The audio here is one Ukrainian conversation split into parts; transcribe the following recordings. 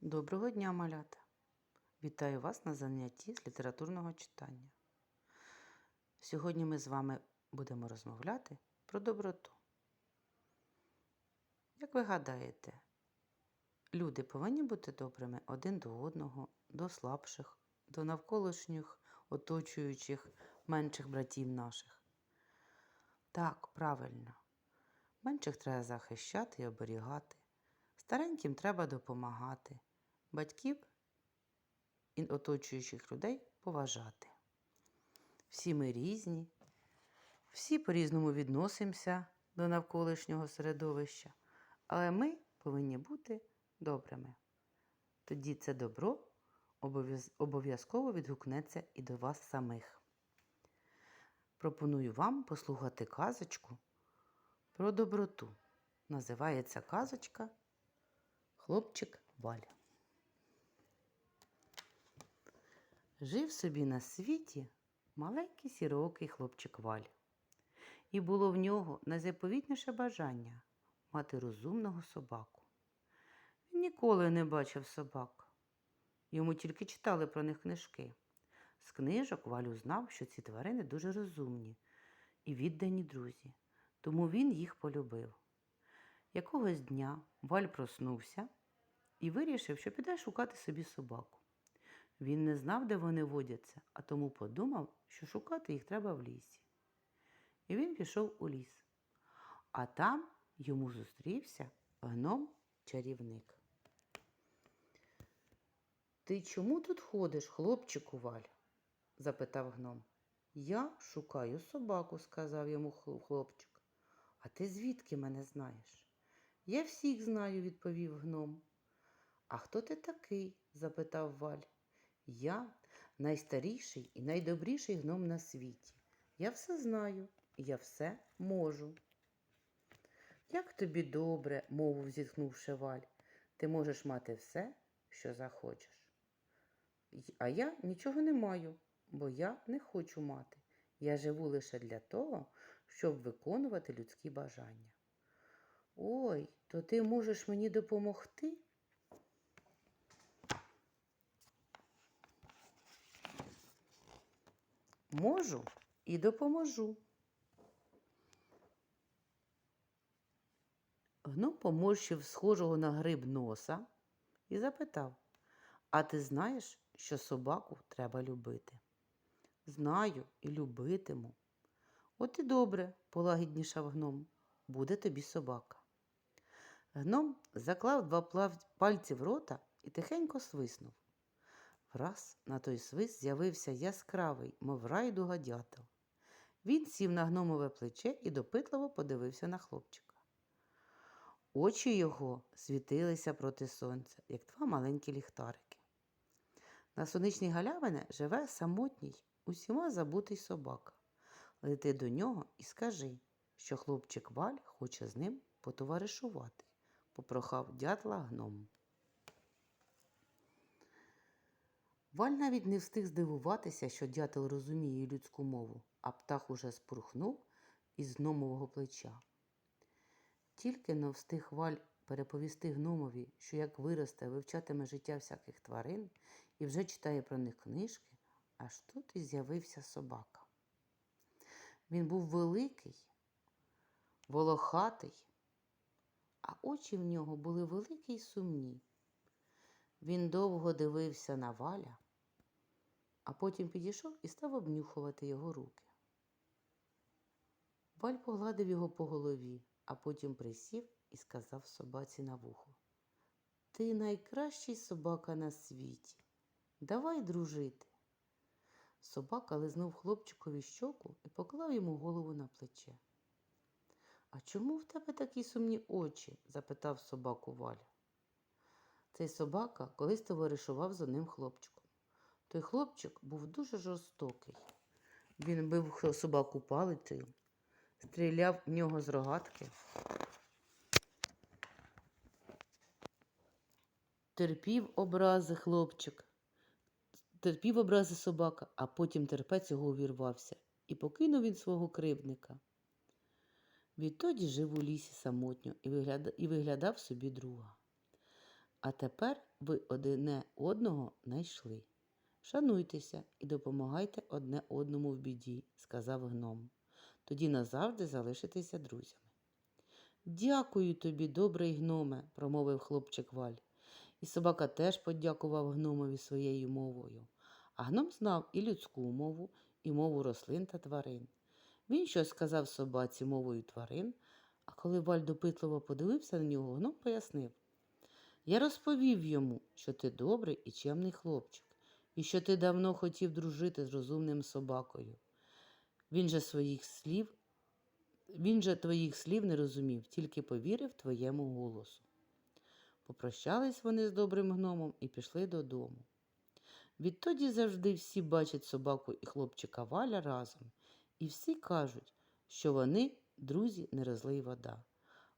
Доброго дня, малята! Вітаю вас на занятті з літературного читання. Сьогодні ми з вами будемо розмовляти про доброту. Як ви гадаєте, люди повинні бути добрими один до одного, до слабших, до навколишніх, оточуючих, менших братів наших? Так, правильно. Менших треба захищати і оберігати. Стареньким треба допомагати, батьків і оточуючих людей поважати. Всі ми різні, всі по-різному відносимося до навколишнього середовища, але ми повинні бути добрими. Тоді це добро обов'язково відгукнеться і до вас самих. Пропоную вам послухати казочку про доброту. Називається казочка Хлопчик Валя. Жив собі на світі маленький сірокий хлопчик Валь. І було в нього найзаповітніше бажання мати розумного собаку. Він ніколи не бачив собак. Йому тільки читали про них книжки. З книжок Валю знав, що ці тварини дуже розумні і віддані друзі, тому він їх полюбив. Якогось дня Валь проснувся і вирішив, що піде шукати собі собаку. Він не знав, де вони водяться, а тому подумав, що шукати їх треба в лісі. І він пішов у ліс. А там йому зустрівся гном-чарівник. Ти чому тут ходиш, хлопчику Валь? запитав гном. Я шукаю собаку, сказав йому хлопчик. А ти звідки мене знаєш? Я всіх знаю, відповів гном. А хто ти такий? запитав Валь. Я найстаріший і найдобріший гном на світі. Я все знаю, я все можу. Як тобі добре, мовив зітхнувши Валь, ти можеш мати все, що захочеш. А я нічого не маю, бо я не хочу мати. Я живу лише для того, щоб виконувати людські бажання. Ой, то ти можеш мені допомогти? Можу і допоможу. Гном поморщив схожого на гриб носа і запитав: А ти знаєш, що собаку треба любити? Знаю і любитиму. От і добре, полагіднішав гном, буде тобі собака. Гном заклав два пальці в рота і тихенько свиснув. Враз на той свист з'явився яскравий, мов райдуга дятел. Він сів на гномове плече і допитливо подивився на хлопчика. Очі його світилися проти сонця, як два маленькі ліхтарики. На сонячній галявині живе самотній, усіма забутий собака. Лети до нього і скажи, що хлопчик Валь хоче з ним потоваришувати, попрохав дятла гном. Валь навіть не встиг здивуватися, що дятел розуміє людську мову, а птах уже спурхнув із гномового плеча. Тільки но встиг Валь переповісти гномові, що як виросте, вивчатиме життя всяких тварин і вже читає про них книжки, аж тут і з'явився собака. Він був великий, волохатий, а очі в нього були великі й сумні. Він довго дивився на валя, а потім підійшов і став обнюхувати його руки. Валь погладив його по голові, а потім присів і сказав собаці на вухо. Ти найкращий собака на світі. Давай дружити. Собака лизнув хлопчикові щоку і поклав йому голову на плече. А чому в тебе такі сумні очі? запитав собаку Валя. Цей собака колись товаришував з одним хлопчиком. Той хлопчик був дуже жорстокий. Він бив собаку палицею, стріляв в нього з рогатки, терпів образи хлопчик, терпів образи собака, а потім терпець його увірвався, і покинув він свого кривдника. Відтоді жив у лісі самотньо і виглядав собі друга. А тепер ви одне одного знайшли. Шануйтеся і допомагайте одне одному в біді, сказав гном. Тоді назавжди залишитеся друзями. Дякую тобі, добрий гноме, промовив хлопчик Валь. І собака теж подякував гномові своєю мовою. А гном знав і людську мову, і мову рослин та тварин. Він щось сказав собаці мовою тварин, а коли Валь допитливо подивився на нього, гном пояснив. Я розповів йому, що ти добрий і чемний хлопчик, і що ти давно хотів дружити з розумним собакою. Він же своїх слів, він же твоїх слів не розумів, тільки повірив твоєму голосу. Попрощались вони з добрим гномом і пішли додому. Відтоді завжди всі бачать собаку і хлопчика Валя разом, і всі кажуть, що вони друзі не розлий вода.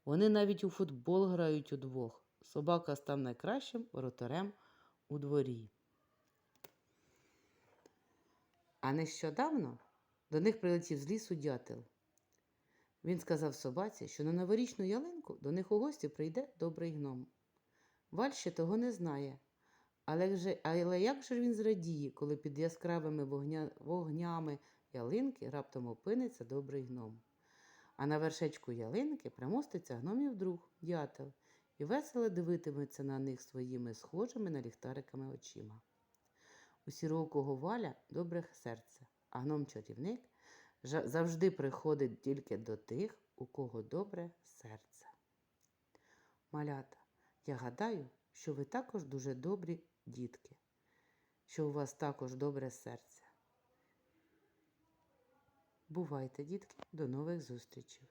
Вони навіть у футбол грають удвох. Собака став найкращим воротарем у дворі. А нещодавно до них прилетів з лісу дятел. Він сказав собаці, що на новорічну ялинку до них у гості прийде добрий гном. Валь ще того не знає. Але, же, але як же він зрадіє, коли під яскравими вогня, вогнями ялинки раптом опиниться добрий гном. А на вершечку ялинки примоститься гномів друг, дятел, і весело дивитиметься на них своїми схожими на ліхтариками очима. У сірокого валя добре серце, а гном-чарівник завжди приходить тільки до тих, у кого добре серце. Малята, я гадаю, що ви також дуже добрі дітки, що у вас також добре серце. Бувайте, дітки, до нових зустрічей!